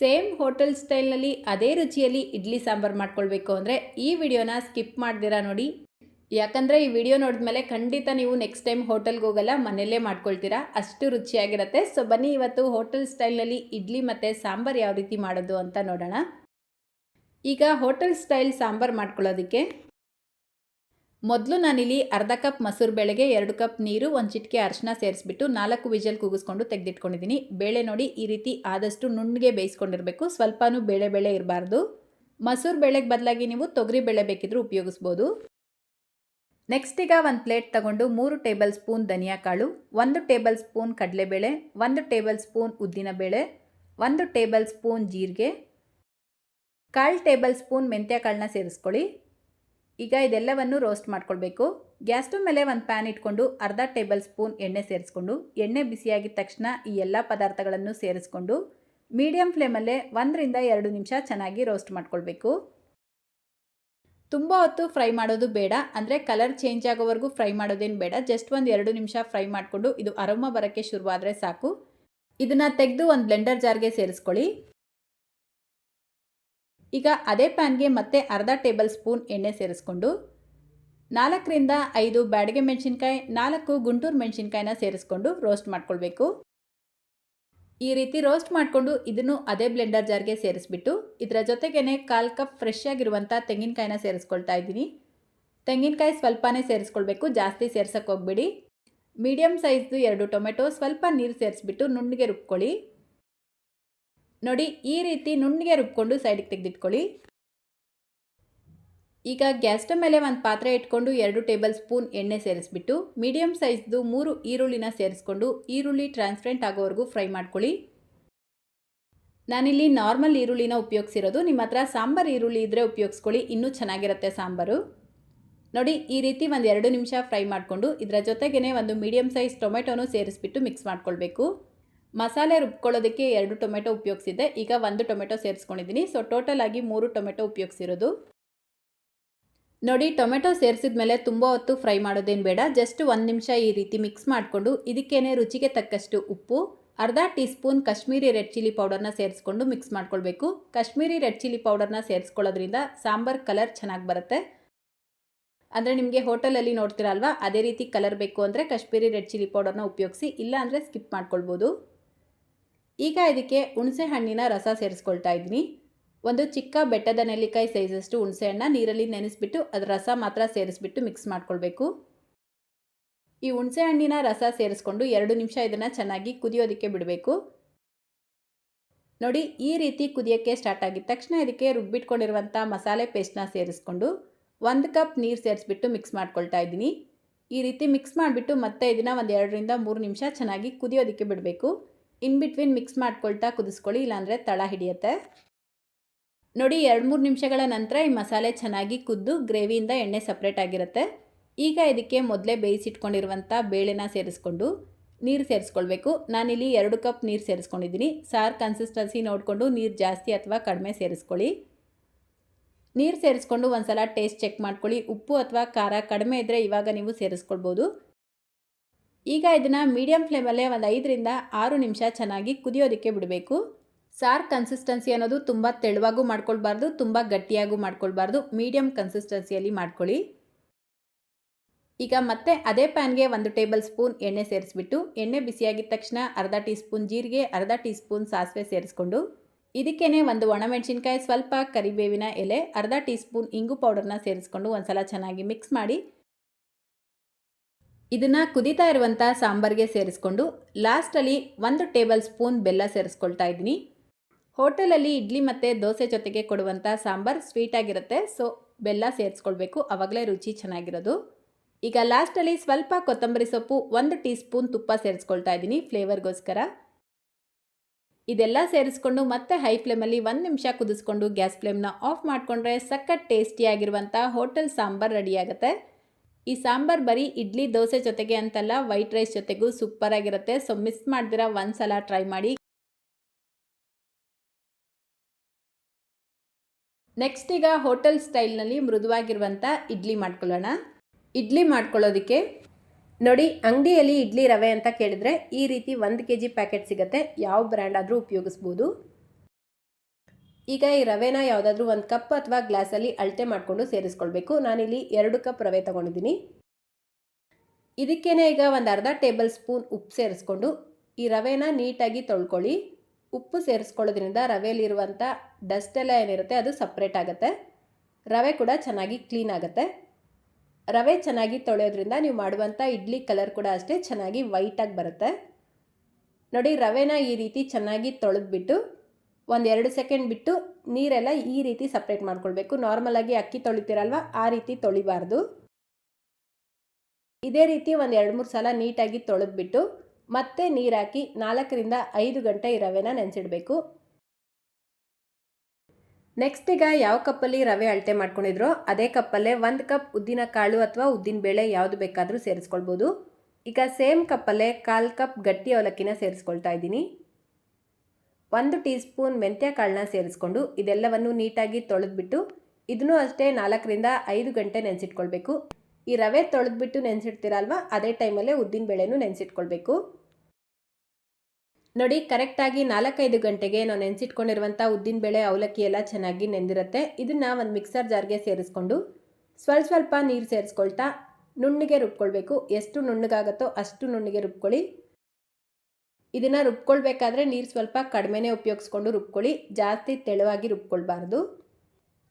Same hotel ಸ್ಟೈಲ್ನಲ್ಲಿ ಅದೇ ರುಚಿಯಲ್ಲಿ ಇಡ್ಲಿ ಸಾಂಬಾರು ಮಾಡ್ಕೊಳ್ಬೇಕು ಅಂದರೆ ಈ ವಿಡಿಯೋನ ಸ್ಕಿಪ್ ಮಾಡ್ದಿರಾ ನೋಡಿ. ಯಾಕಂದರೆ ಈ ವಿಡಿಯೋ ನೋಡಿದ್ಮೇಲೆ ಖಂಡಿತ ನೀವು ನೆಕ್ಸ್ಟ್ ಟೈಮ್ ಹೋಟೆಲ್ಗೆ ಹೋಗಲ್ಲ, ಮನೆಯಲ್ಲೇ ಮಾಡ್ಕೊಳ್ತೀರಾ. ಅಷ್ಟು ರುಚಿಯಾಗಿರುತ್ತೆ. ಸೊ ಬನ್ನಿ ಇವತ್ತು ಹೋಟೆಲ್ ಸ್ಟೈಲ್ನಲ್ಲಿ ಇಡ್ಲಿ ಮತ್ತು ಸಾಂಬಾರು ಯಾವ ರೀತಿ ಮಾಡೋದು ಅಂತ ನೋಡೋಣ. ಈಗ ಹೋಟೆಲ್ ಸ್ಟೈಲ್ ಸಾಂಬಾರು ಮಾಡ್ಕೊಳ್ಳೋದಕ್ಕೆ ಮೊದಲು ನಾನಿಲ್ಲಿ ಅರ್ಧ ಕಪ್ ಮೊಸರು ಬೇಳೆಗೆ ಎರಡು ಕಪ್ ನೀರು, ಒಂದು ಚಿಟಿಕೆ ಅರಿಶಿನ ಸೇರಿಸ್ಬಿಟ್ಟು ನಾಲ್ಕು ವಿಜಲ್ ಕೂಗಿಸ್ಕೊಂಡು ತೆಗೆದಿಟ್ಕೊಂಡಿದ್ದೀನಿ ಬೇಳೆ ನೋಡಿ ಈ ರೀತಿ ಆದಷ್ಟು ನುಣ್ಣಗೆ ಬೇಯಿಸ್ಕೊಂಡಿರಬೇಕು. ಸ್ವಲ್ಪನೂ ಬೇಳೆ ಬೇಳೆ ಇರಬಾರ್ದು. ಮೊಸರು ಬೇಳೆಗೆ ಬದಲಾಗಿ ನೀವು ತೊಗರಿ ಬೇಳೆ ಬೇಕಿದ್ರೂ ಉಪಯೋಗಿಸ್ಬೋದು. ನೆಕ್ಸ್ಟ್ ಈಗ ಒಂದು ಪ್ಲೇಟ್ ತಗೊಂಡು ಮೂರು ಟೇಬಲ್ ಸ್ಪೂನ್ ಧನಿಯಾ ಕಾಳು, ಒಂದು ಟೇಬಲ್ ಸ್ಪೂನ್ ಕಡಲೆಬೇಳೆ, ಒಂದು ಟೇಬಲ್ ಸ್ಪೂನ್ ಉದ್ದಿನ ಬೇಳೆ, ಒಂದು ಟೇಬಲ್ ಸ್ಪೂನ್ ಜೀರಿಗೆ, ಕಾಲು ಟೇಬಲ್ ಸ್ಪೂನ್ ಮೆಂತ್ಯ ಕಾಳನ್ನ ಸೇರಿಸ್ಕೊಳ್ಳಿ. ಈಗ ಇದೆಲ್ಲವನ್ನು ರೋಸ್ಟ್ ಮಾಡ್ಕೊಳ್ಬೇಕು. ಗ್ಯಾಸ್ ಸ್ಟವ್ ಮೇಲೆ ಒಂದು ಪ್ಯಾನ್ ಇಟ್ಕೊಂಡು ಅರ್ಧ ಟೇಬಲ್ ಸ್ಪೂನ್ ಎಣ್ಣೆ ಸೇರಿಸ್ಕೊಂಡು, ಎಣ್ಣೆ ಬಿಸಿಯಾಗಿದ ತಕ್ಷಣ ಈ ಎಲ್ಲ ಪದಾರ್ಥಗಳನ್ನು ಸೇರಿಸ್ಕೊಂಡು, ಮೀಡಿಯಂ ಫ್ಲೇಮಲ್ಲೇ ಒಂದರಿಂದ ಎರಡು ನಿಮಿಷ ಚೆನ್ನಾಗಿ ರೋಸ್ಟ್ ಮಾಡ್ಕೊಳ್ಬೇಕು. ತುಂಬ ಹೊತ್ತು ಫ್ರೈ ಮಾಡೋದು ಬೇಡ, ಅಂದರೆ ಕಲರ್ ಚೇಂಜ್ ಆಗೋವರೆಗೂ ಫ್ರೈ ಮಾಡೋದೇನು ಬೇಡ. ಜಸ್ಟ್ ಒಂದು ಎರಡು ನಿಮಿಷ ಫ್ರೈ ಮಾಡಿಕೊಂಡು ಇದು ಅರೋಮ ಬರೋಕ್ಕೆ ಶುರುವಾದರೆ ಸಾಕು. ಇದನ್ನು ತೆಗೆದು ಒಂದು ಬ್ಲೆಂಡರ್ ಜಾರ್ಗೆ ಸೇರಿಸ್ಕೊಳ್ಳಿ. ಈಗ ಅದೇ ಪ್ಯಾನ್ಗೆ ಮತ್ತೆ ಅರ್ಧ ಟೇಬಲ್ ಸ್ಪೂನ್ ಎಣ್ಣೆ ಸೇರಿಸ್ಕೊಂಡು ನಾಲ್ಕರಿಂದ ಐದು ಬ್ಯಾಡಿಗೆ ಮೆಣಸಿನ್ಕಾಯಿ, ನಾಲ್ಕು ಗುಂಟೂರು ಮೆಣಸಿನ್ಕಾಯಿನ ಸೇರಿಸ್ಕೊಂಡು ರೋಸ್ಟ್ ಮಾಡ್ಕೊಳ್ಬೇಕು. ಈ ರೀತಿ ರೋಸ್ಟ್ ಮಾಡಿಕೊಂಡು ಇದನ್ನು ಅದೇ ಬ್ಲೆಂಡರ್ ಜಾರ್ಗೆ ಸೇರಿಸ್ಬಿಟ್ಟು ಇದರ ಜೊತೆಗೇ ಕಾಲು ಕಪ್ ಫ್ರೆಶ್ ಆಗಿರುವಂಥ ತೆಂಗಿನಕಾಯಿನ ಸೇರಿಸ್ಕೊಳ್ತಾ ಇದ್ದೀನಿ. ತೆಂಗಿನಕಾಯಿ ಸ್ವಲ್ಪನೇ ಸೇರಿಸ್ಕೊಳ್ಬೇಕು, ಜಾಸ್ತಿ ಸೇರ್ಸೋಕ್ಕೆ ಹೋಗ್ಬೇಡಿ. ಮೀಡಿಯಮ್ ಸೈಜ್ದು ಎರಡು ಟೊಮೆಟೊ, ಸ್ವಲ್ಪ ನೀರು ಸೇರಿಸ್ಬಿಟ್ಟು ನುಣ್ಣಗೆ ರುಬ್ಕೊಳ್ಳಿ. ನೋಡಿ ಈ ರೀತಿ ನುಣ್ಣಗೆ ರುಬ್ಕೊಂಡು ಸೈಡಿಗೆ ತೆಗೆದಿಟ್ಕೊಳ್ಳಿ. ಈಗ ಗ್ಯಾಸ್ ಮೇಲೆ ಒಂದು ಪಾತ್ರೆ ಇಟ್ಕೊಂಡು ಎರಡು ಟೇಬಲ್ ಸ್ಪೂನ್ ಎಣ್ಣೆ ಸೇರಿಸ್ಬಿಟ್ಟು ಮೀಡಿಯಮ್ ಸೈಜ್ದು ಮೂರು ಈರುಳ್ಳಿನ ಸೇರಿಸ್ಕೊಂಡು ಈರುಳ್ಳಿ ಟ್ರಾನ್ಸ್ಪರೆಂಟ್ ಆಗೋವರೆಗೂ ಫ್ರೈ ಮಾಡ್ಕೊಳ್ಳಿ. ನಾನಿಲ್ಲಿ ನಾರ್ಮಲ್ ಈರುಳ್ಳಿನ ಉಪಯೋಗಿಸಿರೋದು, ನಿಮ್ಮ ಹತ್ರ ಸಾಂಬಾರು ಈರುಳ್ಳಿ ಇದ್ದರೆ ಉಪಯೋಗಿಸ್ಕೊಳ್ಳಿ, ಇನ್ನೂ ಚೆನ್ನಾಗಿರುತ್ತೆ ಸಾಂಬಾರು. ನೋಡಿ ಈ ರೀತಿ ಒಂದು ಎರಡು ನಿಮಿಷ ಫ್ರೈ ಮಾಡಿಕೊಂಡು ಇದರ ಜೊತೆಗೇ ಒಂದು ಮೀಡಿಯಮ್ ಸೈಜ್ ಟೊಮೆಟೊನೂ ಸೇರಿಸ್ಬಿಟ್ಟು ಮಿಕ್ಸ್ ಮಾಡ್ಕೊಳ್ಬೇಕು. ಮಸಾಲೆ ರುಬ್ಕೊಳ್ಳೋದಕ್ಕೆ ಎರಡು ಟೊಮೆಟೊ ಉಪಯೋಗಿಸಿದ್ದೆ. ಈಗ ಒಂದು ಟೊಮೆಟೊ ಸೇರಿಸ್ಕೊಂಡಿದ್ದೀನಿ. ಸೊ ಟೋಟಲ್ ಆಗಿ ಮೂರು ಟೊಮೆಟೊ ಉಪಯೋಗಿಸಿರೋದು. ನೋಡಿ, ಟೊಮೆಟೊ ಸೇರಿಸಿದ ಮೇಲೆ ತುಂಬ ಹೊತ್ತು ಫ್ರೈ ಮಾಡೋದೇನು ಬೇಡ. ಜಸ್ಟ್ ಒಂದು ನಿಮಿಷ ಈ ರೀತಿ ಮಿಕ್ಸ್ ಮಾಡಿಕೊಂಡು, ಇದಕ್ಕೇನೆ ರುಚಿಗೆ ತಕ್ಕಷ್ಟು ಉಪ್ಪು, ಅರ್ಧ teaspoon Kashmiri red chilli ಪೌಡರ್ನ ಸೇರಿಸ್ಕೊಂಡು ಮಿಕ್ಸ್ ಮಾಡ್ಕೊಳ್ಬೇಕು. ಕಾಶ್ಮೀರಿ ರೆಡ್ ಚಿಲ್ಲಿ ಪೌಡರ್ನ ಸೇರಿಸ್ಕೊಳ್ಳೋದ್ರಿಂದ ಸಾಂಬಾರ್ ಕಲರ್ ಚೆನ್ನಾಗಿ ಬರುತ್ತೆ. ಅಂದರೆ ನಿಮಗೆ ಹೋಟೆಲಲ್ಲಿ ನೋಡ್ತೀರಲ್ವಾ, ಅದೇ ರೀತಿ ಕಲರ್ ಬೇಕು ಅಂದರೆ ಕಾಶ್ಮೀರಿ ರೆಡ್ ಚಿಲ್ಲಿ ಪೌಡರ್ನ ಉಪಯೋಗಿಸಿ, ಇಲ್ಲ ಅಂದರೆ ಸ್ಕಿಪ್ ಮಾಡ್ಕೊಳ್ಬೋದು. ಈಗ ಇದಕ್ಕೆ ಹುಣಸೆ ಹಣ್ಣಿನ ರಸ ಸೇರಿಸ್ಕೊಳ್ತಾ ಇದ್ದೀನಿ. ಒಂದು ಚಿಕ್ಕ ಬೆಟ್ಟದ ನೆಲ್ಲಿಕಾಯಿ ಸೈಜಷ್ಟು ಹುಣಸೆ ಹಣ್ಣ ನೀರಲ್ಲಿ ನೆನೆಸಿಬಿಟ್ಟು ಅದರ ರಸ ಮಾತ್ರ ಸೇರಿಸ್ಬಿಟ್ಟು ಮಿಕ್ಸ್ ಮಾಡ್ಕೊಳ್ಬೇಕು. ಈ ಹುಣಸೆ ಹಣ್ಣಿನ ರಸ ಸೇರಿಸ್ಕೊಂಡು ಎರಡು ನಿಮಿಷ ಇದನ್ನು ಚೆನ್ನಾಗಿ ಕುದಿಯೋದಕ್ಕೆ ಬಿಡಬೇಕು. ನೋಡಿ, ಈ ರೀತಿ ಕುದಿಯೋಕ್ಕೆ ಸ್ಟಾರ್ಟ್ ಆಗಿದ ತಕ್ಷಣ ಇದಕ್ಕೆ ರುಬ್ಬಿಟ್ಕೊಂಡಿರುವಂಥ ಮಸಾಲೆ ಪೇಸ್ಟ್ನ ಸೇರಿಸ್ಕೊಂಡು ಒಂದು ಕಪ್ ನೀರು ಸೇರಿಸ್ಬಿಟ್ಟು ಮಿಕ್ಸ್ ಮಾಡ್ಕೊಳ್ತಾ ಇದ್ದೀನಿ. ಈ ರೀತಿ ಮಿಕ್ಸ್ ಮಾಡಿಬಿಟ್ಟು ಮತ್ತೆ ಇದನ್ನು ಒಂದು ಎರಡರಿಂದ ಮೂರು ನಿಮಿಷ ಚೆನ್ನಾಗಿ ಕುದಿಯೋದಕ್ಕೆ ಬಿಡಬೇಕು. ಇನ್ ಬಿಟ್ವೀನ್ ಮಿಕ್ಸ್ ಮಾಡ್ಕೊಳ್ತಾ ಕುದಿಸ್ಕೊಳ್ಳಿ, ಇಲ್ಲಾಂದರೆ ತಳ ಹಿಡಿಯುತ್ತೆ. ನೋಡಿ, ಎರಡು ಮೂರು ನಿಮಿಷಗಳ ನಂತರ ಈ ಮಸಾಲೆ ಚೆನ್ನಾಗಿ ಕುದ್ದು ಗ್ರೇವಿಯಿಂದ ಎಣ್ಣೆ ಸಪ್ರೇಟ್ ಆಗಿರುತ್ತೆ. ಈಗ ಇದಕ್ಕೆ ಮೊದಲೇ ಬೇಯಿಸಿಟ್ಕೊಂಡಿರುವಂಥ ಬೇಳೆನ ಸೇರಿಸ್ಕೊಂಡು ನೀರು ಸೇರಿಸ್ಕೊಳ್ಬೇಕು. ನಾನಿಲ್ಲಿ ಎರಡು ಕಪ್ ನೀರು ಸೇರಿಸ್ಕೊಂಡಿದ್ದೀನಿ. ಸಾರು ಕನ್ಸಿಸ್ಟೆನ್ಸಿ ನೋಡಿಕೊಂಡು ನೀರು ಜಾಸ್ತಿ ಅಥವಾ ಕಡಿಮೆ ಸೇರಿಸ್ಕೊಳ್ಳಿ. ನೀರು ಸೇರಿಸ್ಕೊಂಡು ಒಂದು ಸಲ ಟೇಸ್ಟ್ ಚೆಕ್ ಮಾಡ್ಕೊಳ್ಳಿ. ಉಪ್ಪು ಅಥವಾ ಖಾರ ಕಡಿಮೆ ಇದ್ದರೆ ಇವಾಗ ನೀವು ಸೇರಿಸ್ಕೊಳ್ಬೋದು. ಈಗ ಇದನ್ನು ಮೀಡಿಯಂ ಫ್ಲೇಮಲ್ಲೇ ಒಂದು ಐದರಿಂದ ಆರು ನಿಮಿಷ ಚೆನ್ನಾಗಿ ಕುದಿಯೋದಕ್ಕೆ ಬಿಡಬೇಕು. ಸಾರ್ ಕನ್ಸಿಸ್ಟೆನ್ಸಿ ಅನ್ನೋದು ತುಂಬ ತೆಳುವಾಗೂ ಮಾಡ್ಕೊಳ್ಬಾರ್ದು, ತುಂಬ ಗಟ್ಟಿಯಾಗೂ ಮಾಡ್ಕೊಳ್ಬಾರ್ದು. ಮೀಡಿಯಂ ಕನ್ಸಿಸ್ಟೆನ್ಸಿಯಲ್ಲಿ ಮಾಡ್ಕೊಳ್ಳಿ. ಈಗ ಮತ್ತೆ ಅದೇ ಪ್ಯಾನ್ಗೆ ಒಂದು ಟೇಬಲ್ ಸ್ಪೂನ್ ಎಣ್ಣೆ ಸೇರಿಸ್ಬಿಟ್ಟು, ಎಣ್ಣೆ ಬಿಸಿಯಾಗಿದ ತಕ್ಷಣ ಅರ್ಧ ಟೀ ಸ್ಪೂನ್ ಜೀರಿಗೆ, ಅರ್ಧ ಟೀ ಸ್ಪೂನ್ ಸಾಸಿವೆ ಸೇರಿಸ್ಕೊಂಡು ಇದಕ್ಕೇ ಒಂದು ಒಣಮೆಣಸಿನ್ಕಾಯಿ, ಸ್ವಲ್ಪ ಕರಿಬೇವಿನ ಎಲೆ, ಅರ್ಧ ಟೀ ಸ್ಪೂನ್ ಇಂಗು ಪೌಡರ್ನ ಸೇರಿಸ್ಕೊಂಡು ಒಂದ್ಸಲ ಚೆನ್ನಾಗಿ ಮಿಕ್ಸ್ ಮಾಡಿ ಇದನ್ನು ಕುದೀತಾ ಇರುವಂಥ ಸಾಂಬಾರಿಗೆ ಸೇರಿಸ್ಕೊಂಡು ಲಾಸ್ಟಲ್ಲಿ ಒಂದು ಟೇಬಲ್ ಸ್ಪೂನ್ ಬೆಲ್ಲ ಸೇರಿಸ್ಕೊಳ್ತಾ ಇದ್ದೀನಿ. ಹೋಟೆಲಲ್ಲಿ ಇಡ್ಲಿ ಮತ್ತು ದೋಸೆ ಜೊತೆಗೆ ಕೊಡುವಂಥ ಸಾಂಬಾರು ಸ್ವೀಟಾಗಿರುತ್ತೆ ಸೊ ಬೆಲ್ಲ ಸೇರಿಸ್ಕೊಳ್ಬೇಕು. ಆವಾಗಲೇ ರುಚಿ ಚೆನ್ನಾಗಿರೋದು. ಈಗ ಲಾಸ್ಟಲ್ಲಿ ಸ್ವಲ್ಪ ಕೊತ್ತಂಬರಿ ಸೊಪ್ಪು, ಒಂದು ಟೀ ಸ್ಪೂನ್ ತುಪ್ಪ ಸೇರಿಸ್ಕೊಳ್ತಾ ಇದ್ದೀನಿ ಫ್ಲೇವರ್ಗೋಸ್ಕರ. ಇದೆಲ್ಲ ಸೇರಿಸ್ಕೊಂಡು ಮತ್ತೆ ಹೈ ಫ್ಲೇಮಲ್ಲಿ ಒಂದು ನಿಮಿಷ ಕುದಿಸ್ಕೊಂಡು ಗ್ಯಾಸ್ ಫ್ಲೇಮ್ನ ಆಫ್ ಮಾಡಿಕೊಂಡ್ರೆ ಸಖತ್ ಟೇಸ್ಟಿಯಾಗಿರುವಂಥ ಹೋಟೆಲ್ ಸಾಂಬಾರು ರೆಡಿಯಾಗುತ್ತೆ ಈ ಸಾಂಬಾರು ಬರೀ ಇಡ್ಲಿ, ದೋಸೆ ಜೊತೆಗೆ ಅಂತಲ್ಲ, ವೈಟ್ ರೈಸ್ ಜೊತೆಗೂ ಸೂಪರ್ ಆಗಿರುತ್ತೆ. ಸೊ ಮಿಸ್ ಮಾಡ್ದಿರ ಒಂದ್ಸಲ ಟ್ರೈ ಮಾಡಿ. ನೆಕ್ಸ್ಟ್ ಈಗ ಹೋಟೆಲ್ ಸ್ಟೈಲ್ನಲ್ಲಿ ಮೃದುವಾಗಿರುವಂಥ ಇಡ್ಲಿ ಮಾಡ್ಕೊಳ್ಳೋಣ. ಇಡ್ಲಿ ಮಾಡ್ಕೊಳ್ಳೋದಕ್ಕೆ ನೋಡಿ, ಅಂಗಡಿಯಲ್ಲಿ ಇಡ್ಲಿ ರವೆ ಅಂತ ಕೇಳಿದ್ರೆ ಈ ರೀತಿ ಒಂದು ಕೆ ಜಿ ಪ್ಯಾಕೆಟ್ ಸಿಗುತ್ತೆ. ಯಾವ ಬ್ರ್ಯಾಂಡ್ ಆದರೂ ಉಪಯೋಗಿಸ್ಬೋದು. ಈಗ ಈ ರವೆನ ಯಾವುದಾದ್ರೂ ಒಂದು ಕಪ್ ಅಥವಾ ಗ್ಲಾಸಲ್ಲಿ ಅಳತೆ ಮಾಡಿಕೊಂಡು ಸೇರಿಸ್ಕೊಳ್ಬೇಕು. ನಾನಿಲ್ಲಿ ಎರಡು ಕಪ್ ರವೆ ತೊಗೊಂಡಿದ್ದೀನಿ. ಇದಕ್ಕೇನೆ ಈಗ ಒಂದು ಅರ್ಧ ಟೇಬಲ್ ಸ್ಪೂನ್ ಉಪ್ಪು ಸೇರಿಸ್ಕೊಂಡು ಈ ರವೆನ ನೀಟಾಗಿ ತೊಳ್ಕೊಳ್ಳಿ. ಉಪ್ಪು ಸೇರಿಸ್ಕೊಳ್ಳೋದ್ರಿಂದ ರವೆಯಲ್ಲಿರುವಂಥ ಡಸ್ಟ್ ಎಲ್ಲ ಏನಿರುತ್ತೆ ಅದು ಸಪ್ರೇಟ್ ಆಗುತ್ತೆ. ರವೆ ಕೂಡ ಚೆನ್ನಾಗಿ ಕ್ಲೀನ್ ಆಗುತ್ತೆ. ರವೆ ಚೆನ್ನಾಗಿ ತೊಳೆಯೋದ್ರಿಂದ ನೀವು ಮಾಡುವಂಥ ಇಡ್ಲಿ ಕಲರ್ ಕೂಡ ಅಷ್ಟೇ ಚೆನ್ನಾಗಿ ವೈಟಾಗಿ ಬರುತ್ತೆ. ನೋಡಿ ರವೆನ ಈ ರೀತಿ ಚೆನ್ನಾಗಿ ತೊಳೆದ್ಬಿಟ್ಟು ಒಂದು ಎರಡು ಸೆಕೆಂಡ್ ಬಿಟ್ಟು ನೀರೆಲ್ಲ ಈ ರೀತಿ ಸಪ್ರೇಟ್ ಮಾಡ್ಕೊಳ್ಬೇಕು. ನಾರ್ಮಲಾಗಿ ಅಕ್ಕಿ ತೊಳಿತೀರಲ್ವ, ಆ ರೀತಿ ತೊಳಿಬಾರ್ದು. ಇದೇ ರೀತಿ ಒಂದು ಎರಡು ಮೂರು ಸಲ ನೀಟಾಗಿ ತೊಳೆದ್ಬಿಟ್ಟು ಮತ್ತೆ ನೀರಾಕಿ ನಾಲ್ಕರಿಂದ ಐದು ಗಂಟೆ ರವೆನ ನೆನೆಸಿಡಬೇಕು. ನೆಕ್ಸ್ಟ್ ಈಗ ಯಾವ ಕಪ್ಪಲ್ಲಿ ರವೆ ಅಳತೆ ಮಾಡ್ಕೊಂಡಿದ್ರೋ ಅದೇ ಕಪ್ಪಲ್ಲೇ ಒಂದು ಕಪ್ ಉದ್ದಿನ ಕಾಳು ಅಥವಾ ಉದ್ದಿನ ಬೇಳೆ ಯಾವುದು ಬೇಕಾದರೂ ಸೇರಿಸ್ಕೊಳ್ಬೋದು. ಈಗ ಸೇಮ್ ಕಪ್ಪಲ್ಲೇ ಕಾಲು ಕಪ್ ಗಟ್ಟಿ ಅವಲಕ್ಕಿನ ಸೇರಿಸ್ಕೊಳ್ತಾ ಇದ್ದೀನಿ. ಒಂದು ಟೀ ಸ್ಪೂನ್ ಕಾಳನ್ನ ಸೇರಿಸ್ಕೊಂಡು ಇದೆಲ್ಲವನ್ನು ನೀಟಾಗಿ ತೊಳೆದ್ಬಿಟ್ಟು, ಇದನ್ನು ಅಷ್ಟೇ ನಾಲ್ಕರಿಂದ ಐದು ಗಂಟೆ ನೆನೆಸಿಟ್ಕೊಳ್ಬೇಕು. ಈ ರವೆ ತೊಳೆದ್ಬಿಟ್ಟು ನೆನೆಸಿಡ್ತೀರಲ್ವ, ಅದೇ ಟೈಮಲ್ಲೇ ಉದ್ದಿನ ಬೇಳೆನೂ ನೆನೆಸಿಟ್ಕೊಳ್ಬೇಕು. ನೋಡಿ, ಕರೆಕ್ಟಾಗಿ ನಾಲ್ಕೈದು ಗಂಟೆಗೆ ನಾವು ನೆನೆಸಿಟ್ಕೊಂಡಿರುವಂಥ ಉದ್ದಿನಬೇಳೆ ಅವಲಕ್ಕಿ ಎಲ್ಲ ಚೆನ್ನಾಗಿ ನೆಂದಿರುತ್ತೆ. ಇದನ್ನು ಒಂದು ಮಿಕ್ಸರ್ ಜಾರ್ಗೆ ಸೇರಿಸ್ಕೊಂಡು ಸ್ವಲ್ಪ ಸ್ವಲ್ಪ ನೀರು ಸೇರಿಸ್ಕೊಳ್ತಾ ನುಣ್ಣಿಗೆ ರುಬ್ಕೊಳ್ಬೇಕು. ಎಷ್ಟು ನುಣ್ಣಗಾಗುತ್ತೋ ಅಷ್ಟು ನುಣ್ಣಿಗೆ ರುಬ್ಕೊಳ್ಳಿ. ಇದನ್ನು ರುಬ್ಕೊಳ್ಬೇಕಾದ್ರೆ ನೀರು ಸ್ವಲ್ಪ ಕಡಿಮೆನೇ ಉಪಯೋಗಿಸ್ಕೊಂಡು ರುಬ್ಕೊಳ್ಳಿ. ಜಾಸ್ತಿ ತೆಳುವಾಗಿ ರುಬ್ಕೊಳ್ಬಾರ್ದು.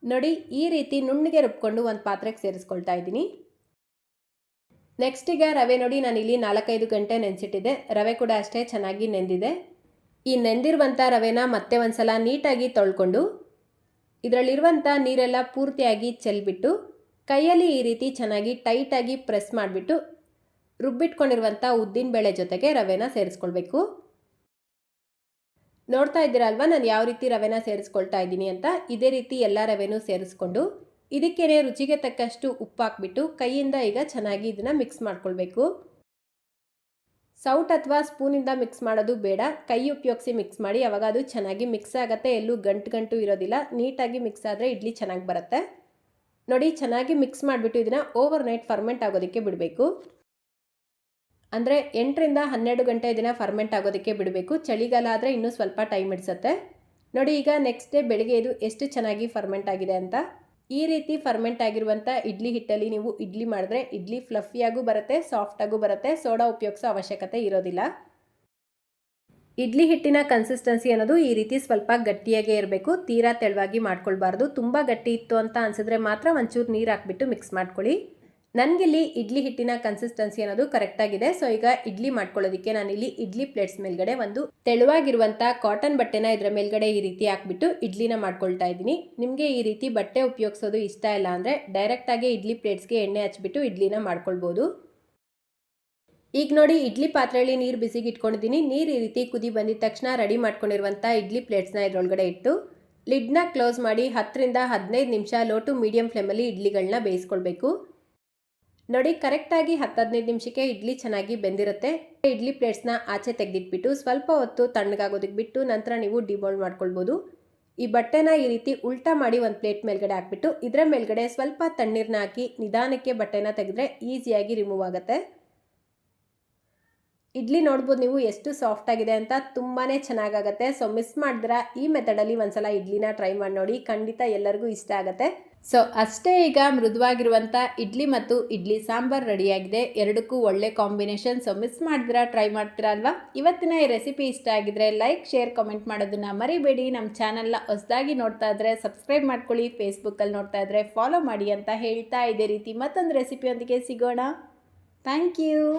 ನೋಡಿ, ಈ ರೀತಿ ನುಣ್ಣಗೆ ರುಬ್ಕೊಂಡು ಒಂದು ಪಾತ್ರೆಗೆ ಸೇರಿಸ್ಕೊಳ್ತಾ ಇದ್ದೀನಿ. ನೆಕ್ಸ್ಟ್ ಈಗ ರವೆ ನೋಡಿ ನಾನು ಇಲ್ಲಿ ನಾಲ್ಕೈದು ಗಂಟೆ ನೆನೆಸಿಟ್ಟಿದ್ದೆ. ರವೆ ಕೂಡ ಅಷ್ಟೇ ಚೆನ್ನಾಗಿ ನೆಂದಿದೆ. ಈ ನೆಂದಿರುವಂಥ ರವೆನ ಮತ್ತೆ ಒಂದು ಸಲ ನೀಟಾಗಿ ತೊಳ್ಕೊಂಡು ಇದರಲ್ಲಿರುವಂಥ ನೀರೆಲ್ಲ ಪೂರ್ತಿಯಾಗಿ ಚೆಲ್ಬಿಟ್ಟು, ಕೈಯಲ್ಲಿ ಈ ರೀತಿ ಚೆನ್ನಾಗಿ ಟೈಟಾಗಿ ಪ್ರೆಸ್ ಮಾಡಿಬಿಟ್ಟು ರುಬ್ಬಿಟ್ಕೊಂಡಿರುವಂಥ ಉದ್ದಿನಬೇಳೆ ಜೊತೆಗೆ ರವೆನ ಸೇರಿಸ್ಕೊಳ್ಬೇಕು. ನೋಡ್ತಾ ಇದ್ದೀರಲ್ವ ನಾನು ಯಾವ ರೀತಿ ರವೆನ ಸೇರಿಸ್ಕೊಳ್ತಾ ಇದ್ದೀನಿ ಅಂತ? ಇದೇ ರೀತಿ ಎಲ್ಲ ರವೆನೂ ಸೇರಿಸ್ಕೊಂಡು ಇದಕ್ಕೇನೆ ರುಚಿಗೆ ತಕ್ಕಷ್ಟು ಉಪ್ಪು ಹಾಕ್ಬಿಟ್ಟು ಕೈಯಿಂದ ಈಗ ಚೆನ್ನಾಗಿ ಇದನ್ನು ಮಿಕ್ಸ್ ಮಾಡ್ಕೊಳ್ಬೇಕು. ಸೌಟ್ ಅಥವಾ ಸ್ಪೂನಿಂದ ಮಿಕ್ಸ್ ಮಾಡೋದು ಬೇಡ. ಕೈ ಉಪಯೋಗಿಸಿ ಮಿಕ್ಸ್ ಮಾಡಿ. ಅವಾಗ ಅದು ಚೆನ್ನಾಗಿ ಮಿಕ್ಸ್ ಆಗುತ್ತೆ. ಎಲ್ಲೂ ಗಂಟು ಗಂಟು ಇರೋದಿಲ್ಲ. ನೀಟಾಗಿ ಮಿಕ್ಸ್ ಆದರೆ ಇಡ್ಲಿ ಚೆನ್ನಾಗಿ ಬರುತ್ತೆ. ನೋಡಿ, ಚೆನ್ನಾಗಿ ಮಿಕ್ಸ್ ಮಾಡಿಬಿಟ್ಟು ಇದನ್ನು ಓವರ್ ನೈಟ್ ಫರ್ಮೆಂಟ್ ಆಗೋದಕ್ಕೆ ಬಿಡಬೇಕು. ಅಂದರೆ ಎಂಟರಿಂದ ಹನ್ನೆರಡು ಗಂಟೆ ದಿನ ಫರ್ಮೆಂಟ್ ಆಗೋದಕ್ಕೆ ಬಿಡಬೇಕು. ಚಳಿಗಾಲ ಆದರೆ ಇನ್ನೂ ಸ್ವಲ್ಪ ಟೈಮ್ ಹಿಡಿಸುತ್ತೆ. ನೋಡಿ, ಈಗ ನೆಕ್ಸ್ಟ್ ಡೇ ಬೆಳಿಗ್ಗೆ ಇದು ಎಷ್ಟು ಚೆನ್ನಾಗಿ ಫರ್ಮೆಂಟ್ ಆಗಿದೆ ಅಂತ. ಈ ರೀತಿ ಫರ್ಮೆಂಟ್ ಆಗಿರುವಂಥ ಇಡ್ಲಿ ಹಿಟ್ಟಲ್ಲಿ ನೀವು ಇಡ್ಲಿ ಮಾಡಿದ್ರೆ ಇಡ್ಲಿ ಫ್ಲಫಿಯಾಗೂ ಬರುತ್ತೆ ಸಾಫ್ಟಾಗೂ ಬರುತ್ತೆ. ಸೋಡಾ ಉಪಯೋಗಿಸೋ ಅವಶ್ಯಕತೆ ಇರೋದಿಲ್ಲ. ಇಡ್ಲಿ ಹಿಟ್ಟಿನ ಕನ್ಸಿಸ್ಟೆನ್ಸಿ ಅನ್ನೋದು ಈ ರೀತಿ ಸ್ವಲ್ಪ ಗಟ್ಟಿಯಾಗೇ ಇರಬೇಕು. ತೀರಾ ತೆಳುವಾಗಿ ಮಾಡ್ಕೊಳ್ಬಾರ್ದು. ತುಂಬ ಗಟ್ಟಿ ಇತ್ತು ಅಂತ ಅನಿಸಿದ್ರೆ ಮಾತ್ರ ಒಂಚೂರು ನೀರು ಹಾಕ್ಬಿಟ್ಟು ಮಿಕ್ಸ್ ಮಾಡ್ಕೊಳ್ಳಿ. ನನಗಿಲ್ಲಿ ಇಡ್ಲಿ ಹಿಟ್ಟಿನ ಕನ್ಸಿಸ್ಟೆನ್ಸಿ ಅನ್ನೋದು ಕರೆಕ್ಟಾಗಿದೆ ಸೊ ಈಗ ಇಡ್ಲಿ ಮಾಡ್ಕೊಳ್ಳೋದಕ್ಕೆ ನಾನಿಲ್ಲಿ ಇಡ್ಲಿ ಪ್ಲೇಟ್ಸ್ ಮೇಲ್ಗಡೆ ಒಂದು ತೆಳುವಾಗಿರುವಂಥ ಕಾಟನ್ ಬಟ್ಟೆನ ಇದರ ಮೇಲ್ಗಡೆ ಈ ರೀತಿ ಹಾಕ್ಬಿಟ್ಟು ಇಡ್ಲಿನ ಮಾಡ್ಕೊಳ್ತಾ ಇದ್ದೀನಿ. ನಿಮಗೆ ಈ ರೀತಿ ಬಟ್ಟೆ ಉಪಯೋಗಿಸೋದು ಇಷ್ಟ ಇಲ್ಲ ಅಂದರೆ ಡೈರೆಕ್ಟಾಗಿ ಇಡ್ಲಿ ಪ್ಲೇಟ್ಸ್ಗೆ ಎಣ್ಣೆ ಹಚ್ಬಿಟ್ಟು ಇಡ್ಲಿನ ಮಾಡ್ಕೊಳ್ಬೋದು. ಈಗ ನೋಡಿ, ಇಡ್ಲಿ ಪಾತ್ರೆಯಲ್ಲಿ ನೀರು ಬಿಸಿಗೆ ಇಟ್ಕೊಂಡಿದ್ದೀನಿ. ನೀರು ಈ ರೀತಿ ಕುದಿ ಬಂದಿದ ತಕ್ಷಣ ರೆಡಿ ಮಾಡ್ಕೊಂಡಿರುವಂಥ ಇಡ್ಲಿ ಪ್ಲೇಟ್ಸ್ನ ಇದರೊಳಗಡೆ ಇಟ್ಟು ಲಿಡ್ನ ಕ್ಲೋಸ್ ಮಾಡಿ ಹತ್ತರಿಂದ ಹದಿನೈದು ನಿಮಿಷ ಲೋ ಟು ಮೀಡಿಯಂ ಫ್ಲೇಮಲ್ಲಿ ಇಡ್ಲಿಗಳನ್ನ ಬೇಯಿಸ್ಕೊಳ್ಬೇಕು. ನೋಡಿ, ಕರೆಕ್ಟಾಗಿ ಹತ್ತು ಹದಿನೈದು ನಿಮಿಷಕ್ಕೆ ಇಡ್ಲಿ ಚೆನ್ನಾಗಿ ಬೆಂದಿರುತ್ತೆ. ಇಡ್ಲಿ ಪ್ಲೇಟ್ಸ್ನ ಆಚೆ ತೆಗೆದಿಟ್ಬಿಟ್ಟು ಸ್ವಲ್ಪ ಹೊತ್ತು ತಣ್ಣಗಾಗೋದಕ್ಕೆ ಬಿಟ್ಟು ನಂತರ ನೀವು ಡಿಬೋಲ್ಡ್ ಮಾಡ್ಕೊಳ್ಬೋದು. ಈ ಬಟ್ಟೆನ ಈ ರೀತಿ ಉಲ್ಟಾ ಮಾಡಿ ಒಂದು ಪ್ಲೇಟ್ ಮೇಲ್ಗಡೆ ಹಾಕ್ಬಿಟ್ಟು ಇದರ ಮೇಲ್ಗಡೆ ಸ್ವಲ್ಪ ತಣ್ಣೀರನ್ನ ಹಾಕಿ ನಿಧಾನಕ್ಕೆ ಬಟ್ಟೆನ ತೆಗೆದ್ರೆ ಈಸಿಯಾಗಿ ರಿಮೂವ್ ಆಗುತ್ತೆ. ಇಡ್ಲಿ ನೋಡ್ಬೋದು ನೀವು ಎಷ್ಟು ಸಾಫ್ಟ್ ಆಗಿದೆ ಅಂತ ತುಂಬಾ ಚೆನ್ನಾಗಾಗತ್ತೆ. ಸೊ, ಮಿಸ್ ಮಾಡಿದ್ರೆ ಈ ಮೆಥಡಲ್ಲಿ ಒಂದ್ಸಲ ಇಡ್ಲಿನ ಟ್ರೈ ಮಾಡಿ ನೋಡಿ. ಖಂಡಿತ ಎಲ್ಲರಿಗೂ ಇಷ್ಟ ಆಗುತ್ತೆ. ಸೊ ಅಷ್ಟೇ ಈಗ ಮೃದುವಾಗಿರುವಂಥ ಇಡ್ಲಿ ಮತ್ತು ಇಡ್ಲಿ ಸಾಂಬಾರ್ ರೆಡಿಯಾಗಿದೆ. ಎರಡಕ್ಕೂ ಒಳ್ಳೆ ಕಾಂಬಿನೇಷನ್ ಸೊ ಮಿಸ್ ಮಾಡಿದ್ರಾ ಟ್ರೈ ಮಾಡ್ತೀರಾ ಅಲ್ವಾ? ಇವತ್ತಿನ ಈ ರೆಸಿಪಿ ಇಷ್ಟ ಆಗಿದ್ರೆ ಲೈಕ್ ಶೇರ್ ಕಮೆಂಟ್ ಮಾಡೋದನ್ನ ಮರಿಬೇಡಿ. ನಮ್ಮ ಚಾನಲ್ನ ಹೊಸದಾಗಿ ನೋಡ್ತಾ ಇದ್ರೆ ಸಬ್ಸ್ಕ್ರೈಬ್ ಮಾಡ್ಕೊಳ್ಳಿ. ಫೇಸ್ಬುಕ್ಕಲ್ಲಿ ನೋಡ್ತಾ ಇದ್ರೆ ಫಾಲೋ ಮಾಡಿ ಅಂತ ಹೇಳ್ತಾ ಇದೇ ರೀತಿ ಮತ್ತೊಂದು ರೆಸಿಪಿಯೊಂದಿಗೆ ಸಿಗೋಣ. Thank you